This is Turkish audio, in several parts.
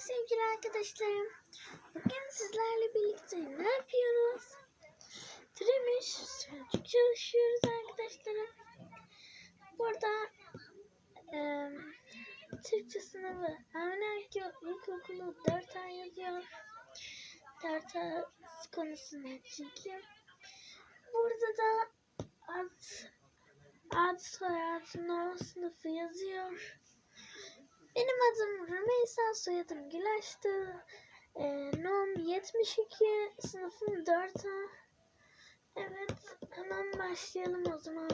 sevgili arkadaşlarım. Bugün sizlerle birlikte ne yapıyoruz? Türemiş sözcük çalışıyoruz arkadaşlarım. Burada e, Türkçe sınavı Avni İlkokulu 4 ay yazıyor. 4 ay konusunu çekim. Burada da ad, ad soyad no sınıfı yazıyor. Benim adım Rümeysa, soyadım Gülaş'tı. Ee, nom 72, sınıfım 4A. Evet, hemen başlayalım o zaman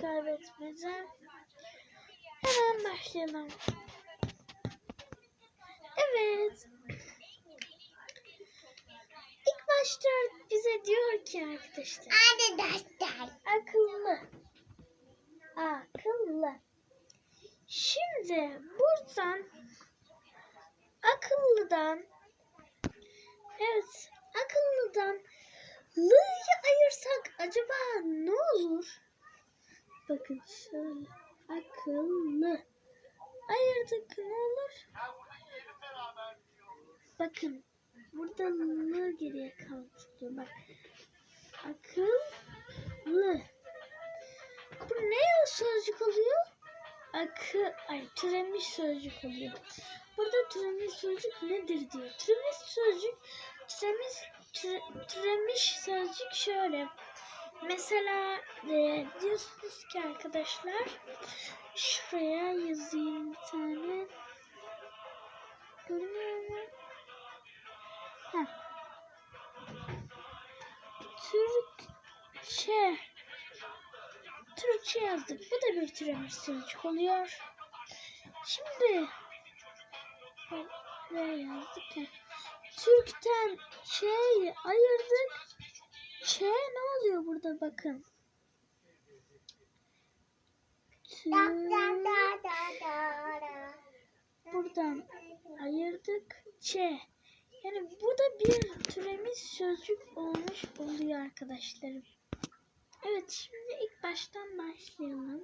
kaybetmeyeceğim. Hemen başlayalım. Evet. İlk başta bize diyor ki arkadaşlar. Arkadaşlar. Akıllı. Akıllı. Şimdi buradan akıllıdan evet akıllıdan lıyı ayırsak acaba ne olur? Bakın şöyle akıllı ayırdık ne olur? Bakın burada lı geriye kaldı. Bak akıllı. Bu ne sözcük oluyor? Akı ay türemiş sözcük oluyor. Burada türemiş sözcük nedir diyor. Türemiş sözcük türemiş türe- türemiş sözcük şöyle. Mesela e, diyorsunuz ki arkadaşlar şuraya yazayım bir tane. Görünüyor mu? Heh. Türkçe Türkçe yazdık. Bu da bir türemiş sözcük oluyor. Şimdi ne yazdık ya? Türk'ten Ç'yi ayırdık. Ç ne oluyor burada bakın. Tü- Buradan ayırdık. Ç. Yani bu da bir türemiş sözcük olmuş oluyor arkadaşlarım. Evet şimdi ilk baştan başlayalım.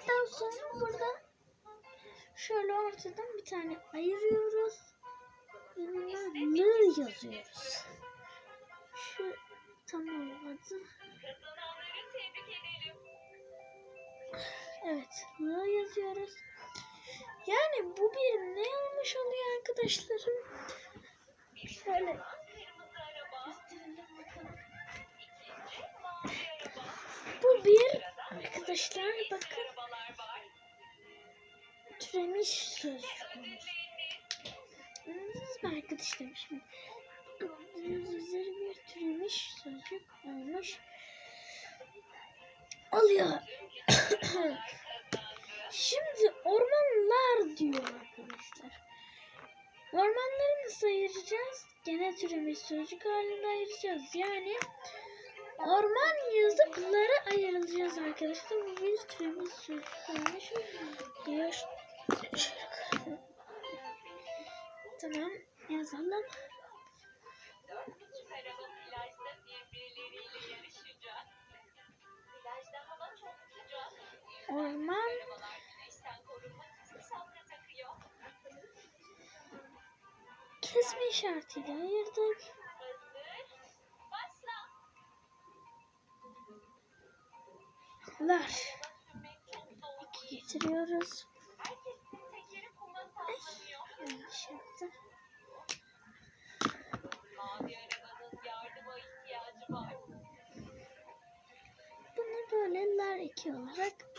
Akıl yazdıktan sonra burada şöyle ortadan bir tane ayırıyoruz. Yanına L yazıyoruz. Şu tam olmadı. Evet, L yazıyoruz. Yani bu bir ne olmuş oluyor arkadaşlarım? Olmuş. Anladınız mı arkadaşlar şimdi? Üzere bir türemiş sözcük olmuş. Oluyor. şimdi ormanlar diyor arkadaşlar. Ormanları nasıl ayıracağız? Gene türemiş sözcük halinde ayıracağız. Yani Orman yazıkları ayrılacağız arkadaşlar. Bu kesme işaretiyle ayırdık. Lar. İki getiriyoruz. Yanlış. Bunu böyle lar iki olarak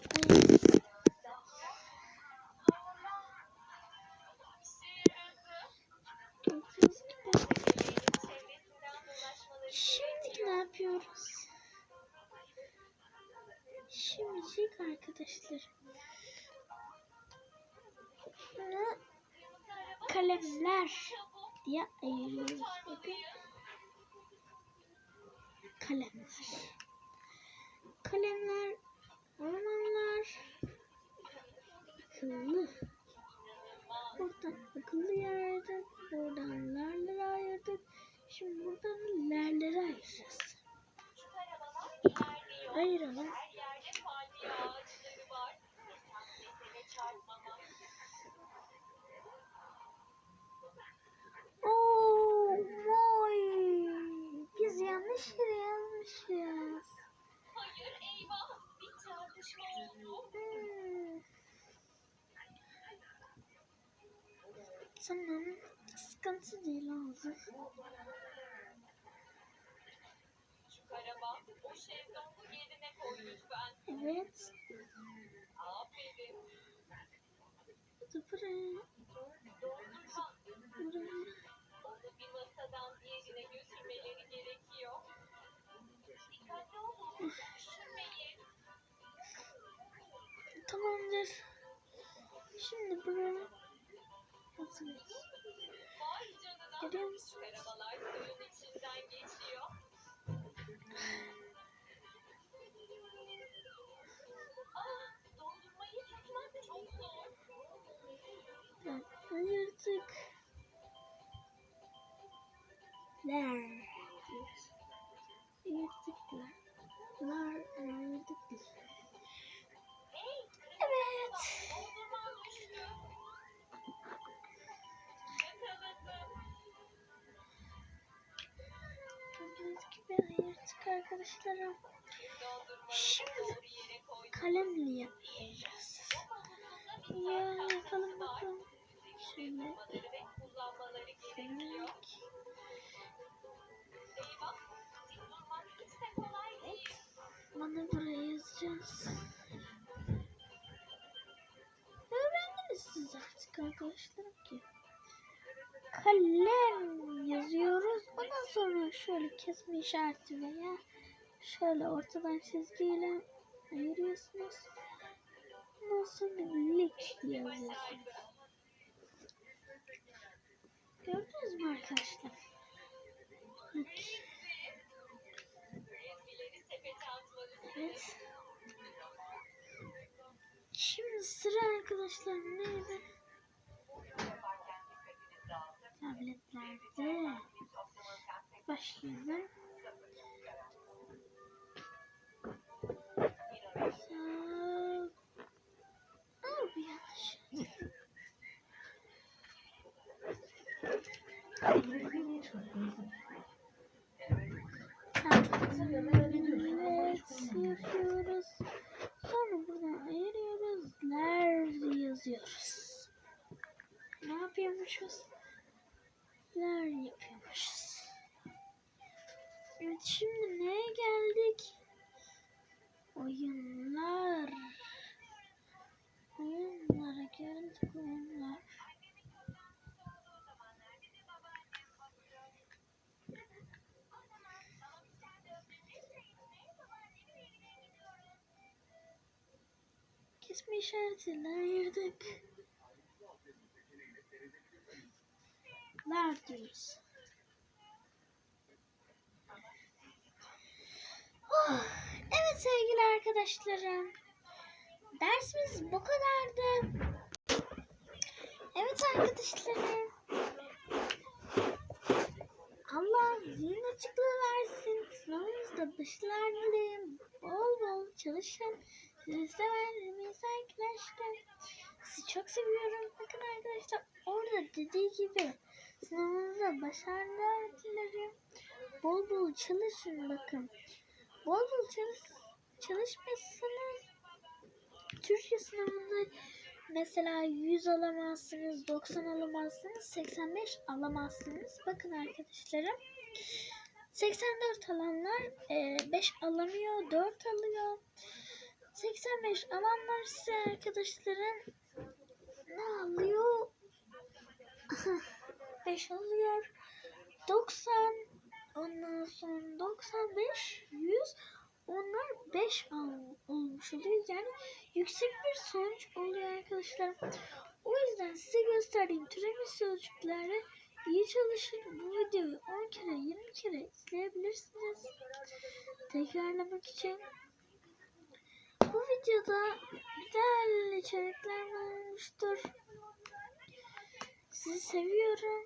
Şimdilik arkadaşlar. Kalemler diye ayırıyoruz. Bakın. Kalemler. Kalemler, ormanlar, akıllı. Buradan akıllı ayırdık. Buradan lerleri ayırdık. Şimdi buradan lerleri ayıracağız. Ayıralım. Oo, moy. Biz yanlış yere yazmışız. Hayır eyvah bir tartışma oldu. Hmm. Tamam. Sıkıntı değil oldu. Evet. Bu da buraya. Buraya. Onu bir masadan diğerine götürmeleri gerekiyor. Dikkatli olun. Düşürmeyin. Tamamdır. Şimdi buraya. Hazırız. Görüyor musun? Arabalar suyun içinden geçiyor. Evet, ayırdık. Ler. Ayırdık ler. Ayırdık arkadaşlarım. Şimdi kalemle ayıracağız. Ya yapalım bakalım. Şöyle. Şöyle. Bana buraya yazacağız. Öğrendiniz siz artık arkadaşlarım ki. Kalem yazıyoruz. Ondan sonra şöyle kesme işareti veya şöyle ortadan çizgiyle ayırıyorsunuz. Ondan sonra lik yazıyorsunuz. Gördünüz mü arkadaşlar? Lik. Evet. Şimdi sıra arkadaşlar neydi? Tabletlerde. Başlayalım. Aa, bu yanlış. Yapıyoruz. Sonra buradan ayırıyoruz. Ler yazıyoruz. Ne yapıyormuşuz? Şimdi neye geldik? Oyunlar. Oyunlara görüntü oyunlar. Kesme işaretiyle ayırdık. Lar diyoruz. Evet sevgili arkadaşlarım. Dersimiz bu kadardı. Evet arkadaşlarım. Allah zihin açıklığı versin. Sınavınızda başarılar dilerim. Bol bol çalışın. Sizi seven arkadaşlar. Sizi çok seviyorum. Bakın arkadaşlar orada dediği gibi sınavınızda başarılar dilerim. Bol bol çalışın bakın. Bol bol. Türkçe sınavında mesela 100 alamazsınız, 90 alamazsınız, 85 alamazsınız. Bakın arkadaşlarım. 84 alanlar 5 alamıyor, 4 alıyor. 85 alanlar ise arkadaşlarım ne alıyor? 5 alıyor. 90 ondan sonra 95 100 onlar 5 al, olmuş oluyor. Yani yüksek bir sonuç oluyor arkadaşlar. O yüzden size gösterdiğim türemiş sözcükleri İyi çalışın. Bu videoyu 10 kere 20 kere izleyebilirsiniz. Tekrarlamak için. Bu videoda güzel içerikler olmuştur. Sizi seviyorum.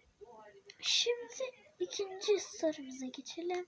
Şimdi ikinci sorumuza geçelim.